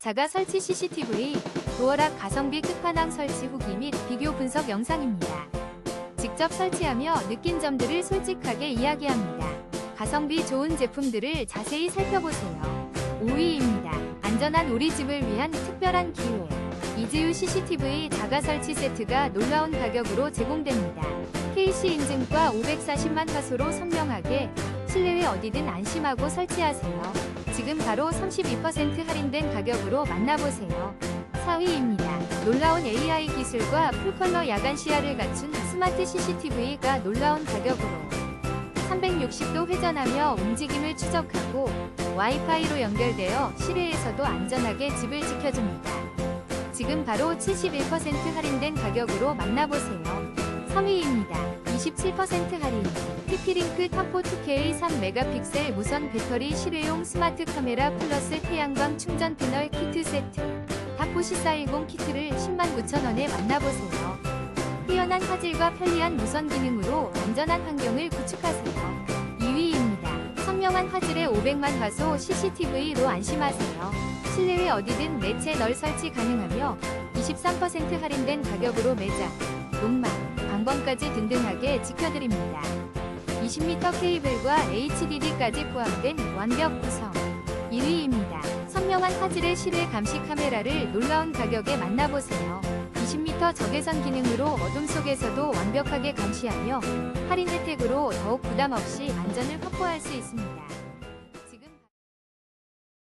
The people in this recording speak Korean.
자가 설치 CCTV, 도어락 가성비 끝판왕 설치 후기 및 비교 분석 영상입니다. 직접 설치하며 느낀 점들을 솔직하게 이야기합니다. 가성비 좋은 제품들을 자세히 살펴보세요. 5위입니다. 안전한 우리 집을 위한 특별한 기회. 이즈유 CCTV 자가 설치 세트가 놀라운 가격으로 제공됩니다. KC 인증과 540만 화소로 선명하게 실내외 어디든 안심하고 설치하세요. 지금 바로 32% 할인된 가격으로 만나보세요. 4위입니다. 놀라운 AI 기술과 풀컬러 야간 시야를 갖춘 스마트 CCTV가 놀라운 가격으로 360도 회전하며 움직임을 추적하고 와이파이로 연결되어 실외에서도 안전하게 집을 지켜줍니다. 지금 바로 71% 할인된 가격으로 만나보세요. 3위입니다. 27% 할인. TP링크 탐포 2K 3메가픽셀 무선 배터리 실외용 스마트 카메라 플러스 태양광 충전 패널 키트 세트. 타포 C410 키트를 109,000원에 만나보세요. 뛰어난 화질과 편리한 무선 기능으로 안전한 환경을 구축하세요. 2위입니다. 선명한 화질의 500만 화소 CCTV로 안심하세요. 실내외 어디든 네 내채널 설치 가능하며 23% 할인된 가격으로 매장, 농막, 방범까지 든든하게 지켜드립니다. 20m 케이블과 HDD까지 포함된 완벽 구성. 1위입니다. 선명한 화질의 실외 감시 카메라를 놀라운 가격에 만나보세요. 20m 적외선 기능으로 어둠 속에서도 완벽하게 감시하며 할인 혜택으로 더욱 부담 없이 안전을 확보할 수 있습니다.